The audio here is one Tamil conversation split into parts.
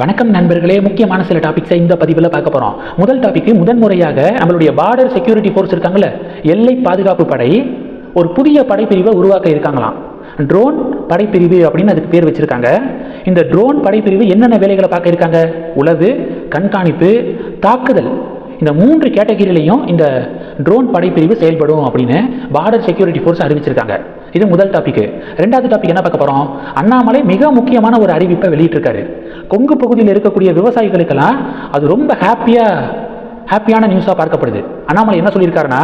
வணக்கம் நண்பர்களே. முக்கியமான சில டாபிக்ஸை இந்த பதிவில் பார்க்க போகிறோம் முதல் டாபிக் முதன்முறையாக நம்மளுடைய பார்டர் செக்யூரிட்டி ஃபோர்ஸ் இருக்காங்கல்ல எல்லை பாதுகாப்பு படை ஒரு புதிய படைப்பிரிவை உருவாக்க இருக்காங்களாம். ட்ரோன் படைப்பிரிவு அப்படின்னு அதுக்கு பேர் வச்சிருக்காங்க. இந்த ட்ரோன் படைப்பிரிவு என்னென்ன வேலைகளை பார்க்க இருக்காங்க? உளவு கண்காணிப்பு தாக்குதல். இந்த மூன்று கேட்டகிரிலையும் இந்த ட்ரோன் படைப்பிரிவு செயல்படும் அப்படின்னு பார்டர் செக்யூரிட்டி ஃபோர்ஸ் அறிவிச்சிருக்காங்க. இது முதல் டாபிக் ரெண்டாவது டாபிக் என்ன பார்க்க போகிறோம் அண்ணாமலை மிக முக்கியமான ஒரு அறிவிப்பை வெளியிட்டிருக்காரு. கொங்கு பகுதியில் இருக்கக்கூடிய விவசாயிகளுக்கெல்லாம் அது ரொம்ப ஹாப்பியாக ஹாப்பியான நியூஸாக பார்க்கப்படுது. அண்ணாமலை என்ன சொல்லியிருக்காருன்னா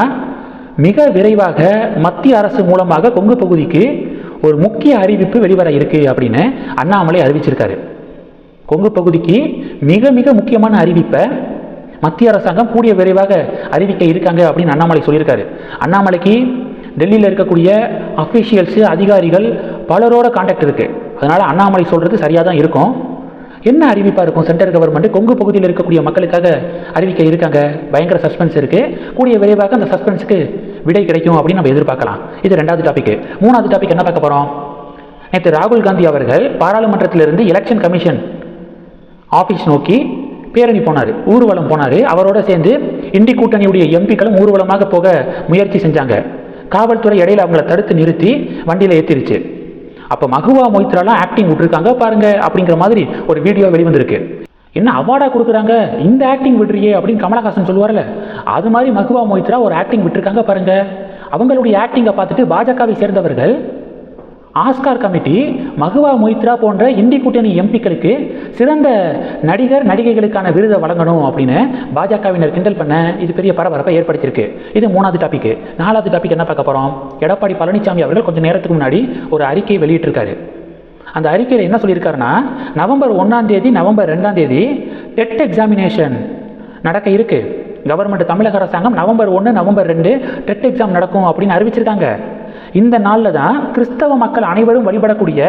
மிக விரைவாக மத்திய அரசு மூலமாக கொங்கு பகுதிக்கு ஒரு முக்கிய அறிவிப்பு வெளிவர இருக்கு அப்படின்னு அண்ணாமலை அறிவிச்சிருக்காரு. கொங்கு பகுதிக்கு மிக மிக முக்கியமான அறிவிப்பை மத்திய அரசாங்கம் கூடிய விரைவாக அறிவிக்க இருக்காங்க அப்படின்னு அண்ணாமலை சொல்லியிருக்காரு. அண்ணாமலைக்கு டெல்லியில் இருக்கக்கூடிய அஃபிஷியல்ஸு அதிகாரிகள் பலரோட காண்டாக்ட் இருக்குது அதனால் அண்ணாமலை சொல்கிறது சரியாக தான் இருக்கும். என்ன அறிவிப்பாக இருக்கும் சென்ட்ரல் கவர்மெண்ட்? கொங்கு பகுதியில் இருக்கக்கூடிய மக்களுக்காக அறிவிக்க இருக்காங்க. பயங்கர சஸ்பென்ஸ் இருக்குது கூடிய விரைவாக அந்த சஸ்பென்ஸுக்கு விடை கிடைக்கும் அப்படின்னு நம்ம எதிர்பார்க்கலாம். இது ரெண்டாவது டாபிக் மூணாவது டாபிக் என்ன பார்க்க போகிறோம் நேற்று ராகுல் காந்தி அவர்கள் பாராளுமன்றத்திலிருந்து எலெக்ஷன் கமிஷன் ஆஃபீஸ் நோக்கி பேரணி போனார். ஊர்வலம் போனார். அவரோட சேர்ந்து இண்டி கூட்டணியுடைய எம்பிக்களும் ஊர்வலமாக போக முயற்சி செஞ்சாங்க. காவல்துறை இடையில் அவங்கள தடுத்து நிறுத்தி வண்டியில் ஏற்றிருச்சு அப்போ மகுவா மொய்த்ராலாம் ஆக்டிங் விட்டுருக்காங்க பாருங்க அப்படிங்கிற மாதிரி ஒரு வீடியோ வெளிவந்திருக்கு. என்ன அவார்டாக கொடுக்குறாங்க? இந்த ஆக்டிங் விடுறியே அப்படின்னு கமலஹாசன் சொல்லுவார்ல. அது மாதிரி மகுவா மொய்த்ரா ஒரு ஆக்டிங் விட்டுருக்காங்க பாருங்க. அவங்களுடைய ஆக்டிங்கை பார்த்துட்டு பாஜகவை சேர்ந்தவர்கள் ஆஸ்கார் கமிட்டி மகுவா மொய்த்ரா போன்ற இந்தி கூட்டணி எம்பிக்களுக்கு சிறந்த நடிகர் நடிகைகளுக்கான விருதை வழங்கணும் அப்படின்னு பாஜகவினர் கிண்டல் பண்ண இது பெரிய பரபரப்பை ஏற்படுத்தியிருக்கு. இது மூணாவது டாபிக் நாலாவது டாபிக் என்ன பார்க்க போகிறோம் எடப்பாடி பழனிசாமி அவர்கள் கொஞ்சம் நேரத்துக்கு முன்னாடி ஒரு அறிக்கை வெளியிட்டிருக்காரு. அந்த அறிக்கையில் என்ன சொல்லியிருக்காருன்னா நவம்பர் ஒன்றாம் தேதி நவம்பர் ரெண்டாம் தேதி டெட் எக்ஸாமினேஷன் நடக்க இருக்குது கவர்மெண்ட் தமிழக அரசாங்கம் நவம்பர் ஒன்று நவம்பர் ரெண்டு டெட் எக்ஸாம் நடக்கும் அப்படின்னு அறிவிச்சிருக்காங்க. இந்த நாளில் தான் கிறிஸ்தவ மக்கள் அனைவரும் வழிபடக்கூடிய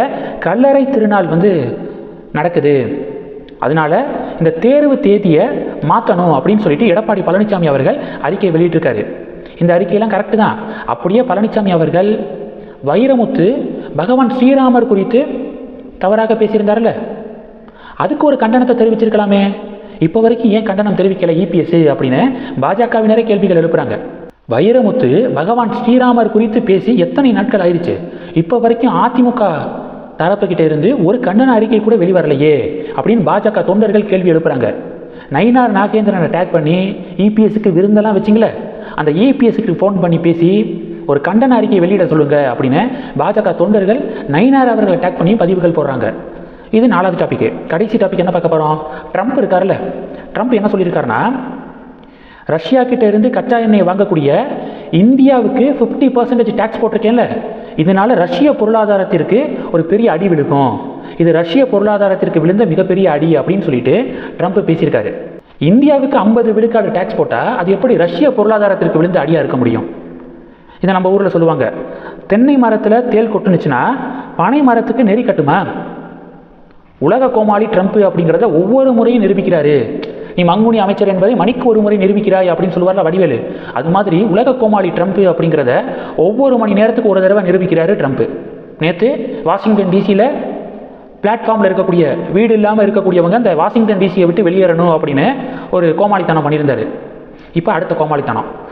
கல்லறை திருநாள் வந்து நடக்குது. அதனால இந்த தேர்வு தேதியை மாற்றணும் அப்படின்னு சொல்லிட்டு எடப்பாடி பழனிசாமி அவர்கள் அறிக்கை வெளியிட்டிருக்காரு. இந்த அறிக்கையெல்லாம் கரெக்டு தான். அப்படியே பழனிசாமி அவர்கள் வைரமுத்து பகவான் ஸ்ரீராமர் குறித்து தவறாக பேசியிருந்தார்ல. அதுக்கு ஒரு கண்டனத்தை தெரிவிச்சிருக்கலாமே. இப்போ வரைக்கும் ஏன் கண்டனம் தெரிவிக்கலை இபிஎஸ் அப்படின்னு பாஜகவினரே கேள்விகள் எழுப்புறாங்க. வைரமுத்து பகவான் ஸ்ரீராமர் குறித்து பேசி எத்தனை நாட்கள் ஆயிடுச்சு? இப்போ வரைக்கும் அதிமுக தரப்புக்கிட்ட இருந்து ஒரு கண்டன அறிக்கை கூட வெளிவரலையே அப்படின்னு பாஜக தொண்டர்கள் கேள்வி எழுப்புறாங்க. நயினார் நாகேந்திரனை டேக் பண்ணி இபிஎஸ்க்கு விருந்தெல்லாம் வச்சிங்களே? அந்த இபிஎஸ்க்கு ஃபோன் பண்ணி பேசி ஒரு கண்டன அறிக்கை வெளியிட சொல்லுங்க அப்படின்னு பாஜக தொண்டர்கள் நயினார் அவர்களை டேக் பண்ணி பதிவுகள் போடுறாங்க. இது நாலாவது டாபிக் கடைசி டாபிக் என்ன பார்க்க போகிறோம் ட்ரம்ப் இருக்கார்ல ட்ரம்ப் என்ன சொல்லியிருக்காருன்னா ரஷ்யா கிட்ட இருந்து கச்சா எண்ணெய் வாங்கக்கூடிய இந்தியாவுக்கு ஃபிஃப்டி பர்சன்டேஜ் டேக்ஸ் போட்டிருக்கேன்ல. இதனால ரஷ்ய பொருளாதாரத்திற்கு ஒரு பெரிய அடி விழுக்கும் இது ரஷ்ய பொருளாதாரத்திற்கு விழுந்த மிகப்பெரிய அடி அப்படின்னு சொல்லிட்டு ட்ரம்ப் பேசியிருக்காரு. இந்தியாவுக்கு ஐம்பது விழுக்காடு டேக்ஸ் போட்டால் அது எப்படி ரஷ்ய பொருளாதாரத்திற்கு விழுந்த அடியாக இருக்க முடியும்? இதை நம்ம ஊரில் சொல்லுவாங்க. தென்னை மரத்தில் தேல் கொட்டுனுச்சுன்னா பனை மரத்துக்கு நெறி கட்டுமா? உலக கோமாளி ட்ரம்ப் அப்படிங்கிறத ஒவ்வொரு முறையும் நிரூபிக்கிறாரு. நீ மங்குனி அமைச்சர் என்பதை மணிக்கு ஒரு முறை நிரூபிக்கிறாய் அப்படின்னு சொல்லுவார்ல வடிவேலு. அது மாதிரி உலக கோமாளி ட்ரம்ப் அப்படிங்கிறத ஒவ்வொரு மணி நேரத்துக்கு ஒரு தடவை நிரூபிக்கிறாரு ட்ரம்ப். நேற்று வாஷிங்டன் டிசியில் பிளாட்ஃபார்மில் இருக்கக்கூடிய வீடு இல்லாமல் இருக்கக்கூடியவங்க அந்த வாஷிங்டன் டிசியை விட்டு வெளியேறணும் அப்படின்னு ஒரு கோமாளித்தனம் பண்ணியிருந்தார். இப்போ அடுத்த கோமாளித்தனம்.